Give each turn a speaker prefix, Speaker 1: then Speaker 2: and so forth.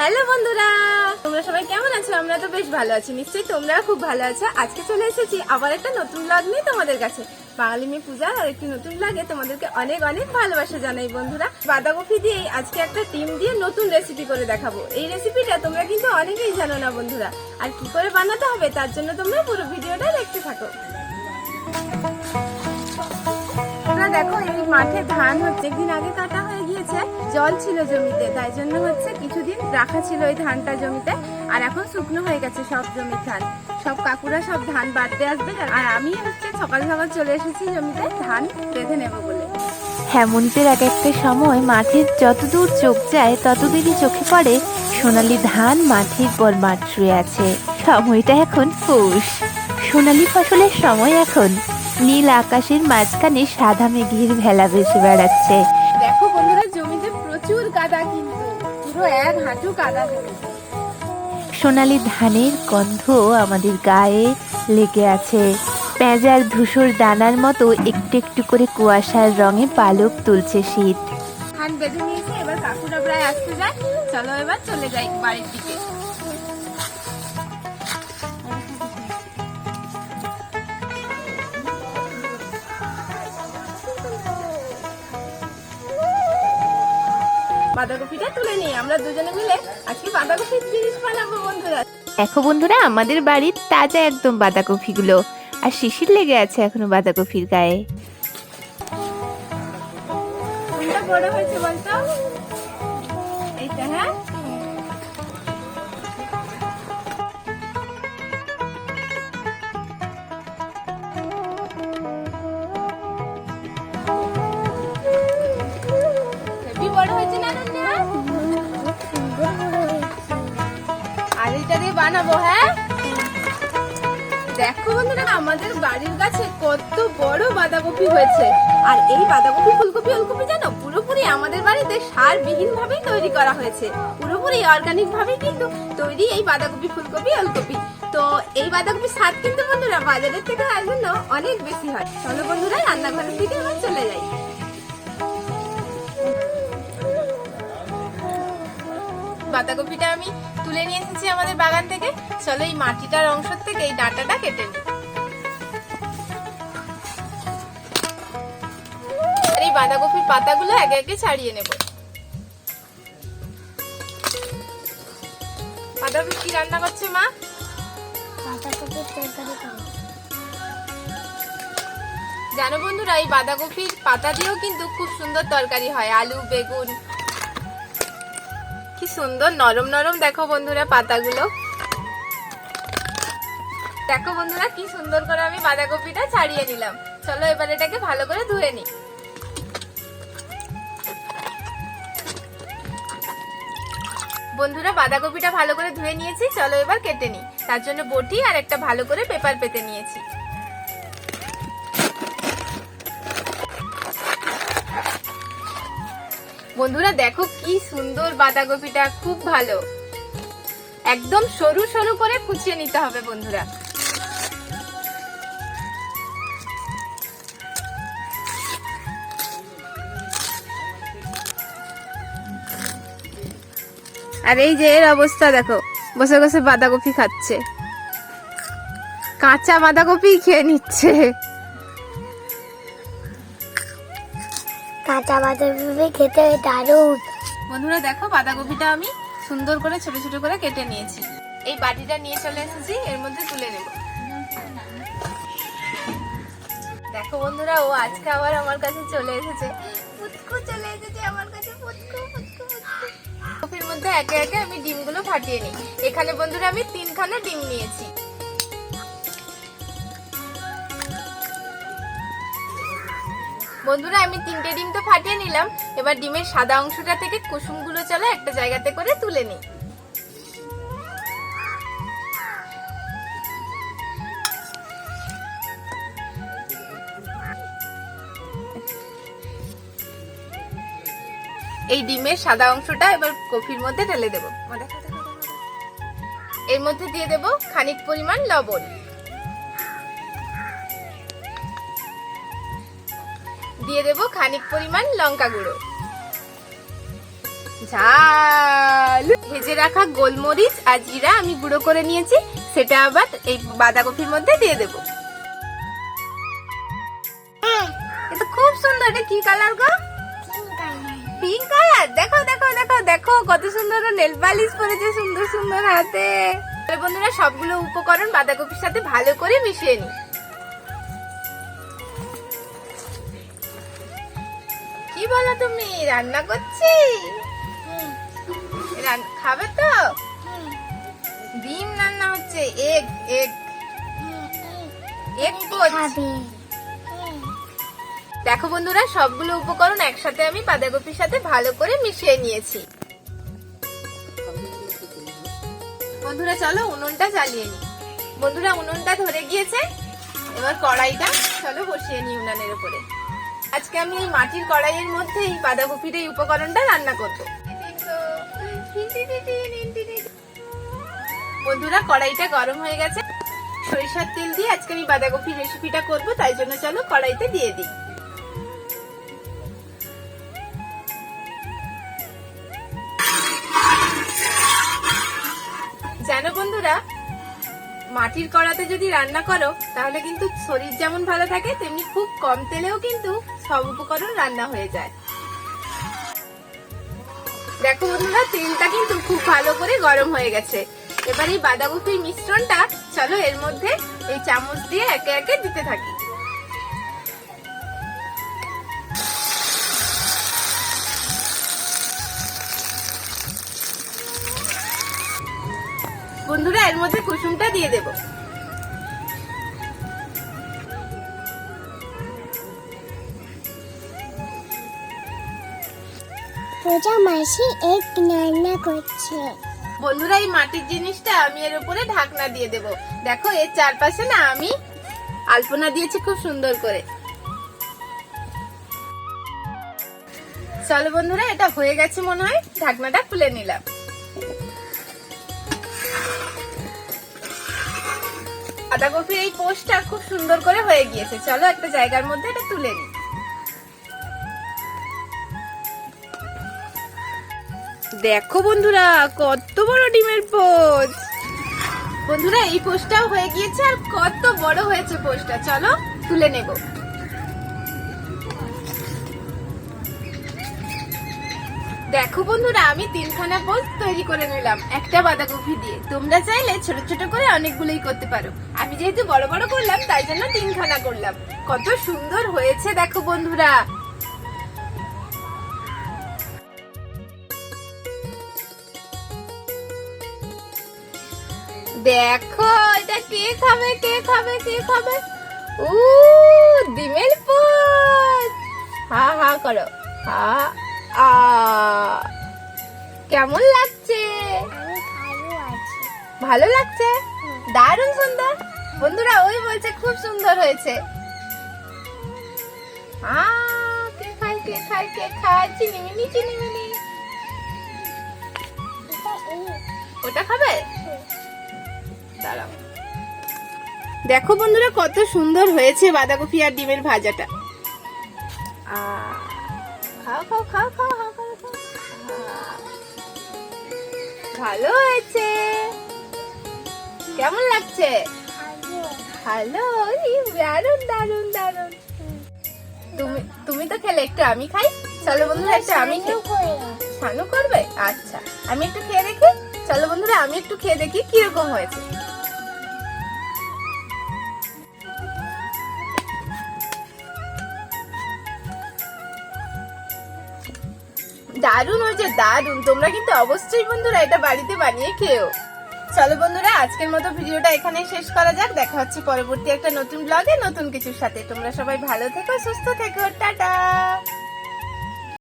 Speaker 1: Hello বন্ধুরা, তোমরা সবাই কেমন আছো? আমরা তো বেশ ভালো আছি। নিশ্চয়ই তোমরা খুব ভালো আছো। আজকে চলে এসেছি আবার একটা নতুন ব্লগ নিয়ে তোমাদের কাছে। বাঙালি মেয়ে পূজার আর একটি নতুন ব্লগে তোমাদেরকে অনেক অনেক ভালোবাসা জানাই বন্ধুরা। বাঁধাকপি দিয়ে আজকে একটা ডিম দিয়ে নতুন রেসিপি করে দেখাবো। এই রেসিপিটা তোমরা কিন্তু অনেকেই জানো না বন্ধুরা। আর কি করে বানাতে হবে তার জন্য তোমরা পুরো ভিডিওটা দেখতে থাকো। দেখো, এই মাঠে ধান হচ্ছে। একদিন আগে কাটা হয়ে গিয়েছে জল ছিল জমিতে, তাই জন্য হচ্ছে কিছুদিন রাখা ছিল ওই ধানটা জমিতে। আর এখন শুকনো হয়ে গেছে সব জমির ধান। সব কাকুরা সব ধান বাড়তে আসবে। আর আমি হচ্ছে সকাল সকাল চলে এসেছি জমিতে ধান বেঁধে নেব বলে।
Speaker 2: হেমন্তের এক একটা সময় মাঠের যতদূর চোখ যায় ততদূরই চোখে পড়ে সোনালি ধান মাঠের পর মাঠ শুয়ে আছে। সময়টা এখন পৌষ। সোনালি ফসলের সময় এখন। নীল আকাশের মাঝখানে সাদা মেঘের ভেলা ভেসে বেড়াচ্ছে।
Speaker 1: এক হাঁটু কাদা জমি
Speaker 2: সোনালি ধানের গন্ধ আমাদের গায়ে লেগে আছে। পেঁজার ধূসর দানার মতো একটু একটু করে কুয়াশার রঙে পালক তুলছে শীত।
Speaker 1: ধান বেঁধে নিয়েছে এবার কাকুরা প্রায় আসতে যায়। চলো এবার চলে যাই বাড়ির দিকে। বাঁধাকপিটা তুলে নিই। আমরা দুজনে মিলে আজকে বাঁধাকপির জিনিস বানাবো বন্ধুরা।
Speaker 2: দেখো বন্ধুরা আমাদের বাড়ির তাজা একদম বাঁধাকপিগুলো। আর শিশির লেগে আছে এখনও বাঁধাকপির গায়ে।
Speaker 1: বড় হয়েছে বলতো? এইটা হ্যাঁ? বানাবো হ্যাঁ? দেখো বন্ধুরা, আমাদের বাড়ির কাছে কত বড় বাঁধাকপি হয়েছে। আর এই বাঁধাকপি, ফুলকপি, ওলকপি জানো পুরোপুরি আমাদের বাড়িতে সার বিহীন ভাবেই তৈরি করা হয়েছে। পুরোপুরি অর্গানিক ভাবেই কিন্তু তৈরি এই বাঁধাকপি, ফুলকপি, ওলকপি। তো এই বাঁধাকপি স্বাদ কিন্তু বন্ধুরা বাজারের থেকে আর জন্য অনেক বেশি হয়। চলো বন্ধুরা, রান্নাঘরের দিকে আমরা চলে যাই। বাঁধাকপিটা আমি তুলে নিয়ে এসেছি আমাদের বাগান থেকে। চলো এই মাটিটার অংশ থেকে এই ডাঁটাটা কেটে নিই। এই বাঁধাকপির পাতাগুলো একে একে ছাড়িয়ে নেব। বাঁধাকপি কি রান্না করছে মা? জানো বন্ধুরা এই বাঁধাকপির পাতা দিয়েও কিন্তু খুব সুন্দর তরকারি হয়। আলু বেগুন কি সুন্দর, নরম নরম দেখো বন্ধুরা পাতাগুলো। দেখো বন্ধুরা কি সুন্দর করে আমি বাঁধাকপিটা ছাড়িয়ে নিলাম। চলো এবার এটাকে ভালো করে ধুয়ে নিই। বন্ধুরা বাঁধাকপিটা ভালো করে ধুয়ে নিয়েছি, চলো এবার কেটে নিই। তার জন্য বটি আর একটা ভালো করে পেপার পেতে নিয়েছি। বন্ধুরা, দেখো কি সুন্দর বাঁধাকপিটা, খুব ভালো। একদম সরু সরু করে কুচিয়ে নিতে হবে বন্ধুরা। আর এই যে এর অবস্থা, দেখো, বসে বসে বাঁধাকপি খাচ্ছে। কাঁচা বাঁধাকপি খেয়ে নিচ্ছে।
Speaker 3: কাঁচা বাঁধাকপি খেতে দারুণ।
Speaker 1: বন্ধুরা, দেখো বাঁধাকপিটা আমি সুন্দর করে ছোট ছোট করে কেটে নিয়েছি। এই বাটিটা নিয়ে চলে এসেছি, এর মধ্যে তুলে নেব। দেখো বন্ধুরা, ও আজকে আবার আমার কাছে চলে এসেছে। পুচকু চলে এসেছে আমার কাছে পুচকু পুচকু কপির মধ্যে একে একে আমি ডিমগুলো ফাটিয়ে নিই। এখানে বন্ধুরা আমি তিনখানা ডিম নিয়েছি। বন্ধুরা, আমি তিনটে ডিম তো ফাটিয়ে নিলাম। এবার ডিমের সাদা অংশটা থেকে কুসুমগুলো চলে একটা জায়গাতে করে তুলে নিই। এই ডিমের সাদা অংশটা এবার কফির মধ্যে ঢেলে দেবো। এর মধ্যে দিয়ে দেব খানিক পরিমাণ লবণ। দিয়ে দেব খানিক পরিমাণ লঙ্কা গুঁড়ো। ঝাল! ভেজে রাখা গোলমরিচ আর জিরা আমি গুঁড়ো করে নিয়েছি, সেটা আবার এই বাঁধাকপির মধ্যে দিয়ে দেব। খুব সুন্দর কি কালার গো? Pink colour. দেখো দেখো দেখো দেখো, কত সুন্দর নেল পালিশ পরেছে সুন্দর সুন্দর হাতে। বন্ধুরা, সবগুলো উপকরণ বাঁধাকপির সাথে ভালো করে মিশিয়ে নিই। কি বলো তুমি? রান্না করছি। খাবে তো? ডিম রান্না হচ্ছে এগ এগ এগ
Speaker 3: খাবে।
Speaker 1: দেখো বন্ধুরা সবগুলো উপকরণ একসাথে আমি বাঁধাকপির সাথে ভালো করে মিশিয়ে নিয়েছি। বন্ধুরা চলো উনুনটা জ্বালিয়ে নি বন্ধুরা উনুনটা ধরে গিয়েছে। এবার কড়াইটা চলো বসিয়ে নি উনানের উপরে। আজকে আমি এই মাটির কড়াইয়ের মধ্যে এই বাঁধাকপির এই উপকরণটা রান্না করব। বন্ধুরা, কড়াইটা গরম হয়ে গেছে। সরিষার তেল দিয়ে আজকে আমি বাঁধাকপির রেসিপিটা করব, তাই জন্য চলো কড়াইতে দিয়ে দিই। মাটির কড়াতে যদি রান্না করো, তাহলে কিন্তু শরীর যেমন ভালো থাকে, তেমনি খুব কম তেলেও কিন্তু সব উপকরণ রান্না হয়ে যায়। দেখো বন্ধুরা, তেলটা কিন্তু খুব ভালো করে গরম হয়ে গেছে। এবার এই বাঁধাকপির মিশ্রণটা, চলো এর মধ্যে এই চামচ দিয়ে একে একে দিতে থাকি। বন্ধুরা এর মধ্যে কুসুমটা দিয়ে দেব।
Speaker 3: পূজা মাসি এক রান্না করছে।
Speaker 1: বন্ধুরা এই মাটির জিনিসটা আমি এর উপরে ঢাকনা দিয়ে দেব। দেখো এর চারপাশে না আমি আলপনা দিয়েছি খুব সুন্দর করে। চলো বন্ধুরা এটা হয়ে গেছে মনে হয়। ঢাকনাটা খুলে নিলাম। বাঁধাকপির এই পোস্টটা খুব সুন্দর করে হয়ে গিয়েছে। চলো একটা জায়গার মধ্যে এটা তুলে নিই। দেখো বন্ধুরা, কত বড় ডিমের পোচ বন্ধুরা, এই পোস্টটাও হয়ে গিয়েছে আর কত বড় হয়েছে পোস্টটা। চলো তুলে নেব। দেখো বন্ধুরা, আমি তিনখানা পোস্ট তৈরি করে নিলাম। একটা বাঁধাকপি দিয়ে। তোমরা চাইলে ছোট ছোট করে অনেকগুলোই করতে পারো। আমি যেহেতু বড় বড় করলাম, তাই জন্য তিনখানা করলাম। কত সুন্দর হয়েছে দেখো বন্ধুরা। দেখো, এটা কে খাবে কে খাবে কে খাবে? উ, ডিমের পোচ হা হা, করো। হা। কেমন লাগছে?
Speaker 3: ভালো
Speaker 1: লাগছে? দারুণ সুন্দর। বন্ধুরা ওই বলছে খুব সুন্দর হয়েছে। কে ওটা খাবে? দাঁড়াও। দেখো বন্ধুরা কত সুন্দর হয়েছে বাঁধাকপি আর ডিমের ভাজাটা। আহ, খাও খাও খাও খাও খাও খাও খাও। ভালো হয়েছে। কেমন লাগছে?
Speaker 3: ভালো
Speaker 1: দারুণ দারুণ দারুণ তুমি তুমি তো খেলে একটু আমি খাই। চলো বন্ধুরা একটু আমি
Speaker 3: করে
Speaker 1: করবে? আচ্ছা আমি একটু খেয়ে দেখি। চলো বন্ধুরা আমি একটু খেয়ে দেখি কীরকম হয়েছে। দারুণ হয়েছে, দারুণ। তোমরা কিন্তু অবশ্যই বন্ধুরা এটা বাড়িতে বানিয়ে খেও চলো বন্ধুরা, আজকের মতো ভিডিওটা এখানেই শেষ করা যাক। দেখা হচ্ছে পরবর্তী একটা নতুন ব্লগে নতুন কিছুর সাথে। তোমরা সবাই ভালো থেকো, সুস্থ থেকো, টাটা!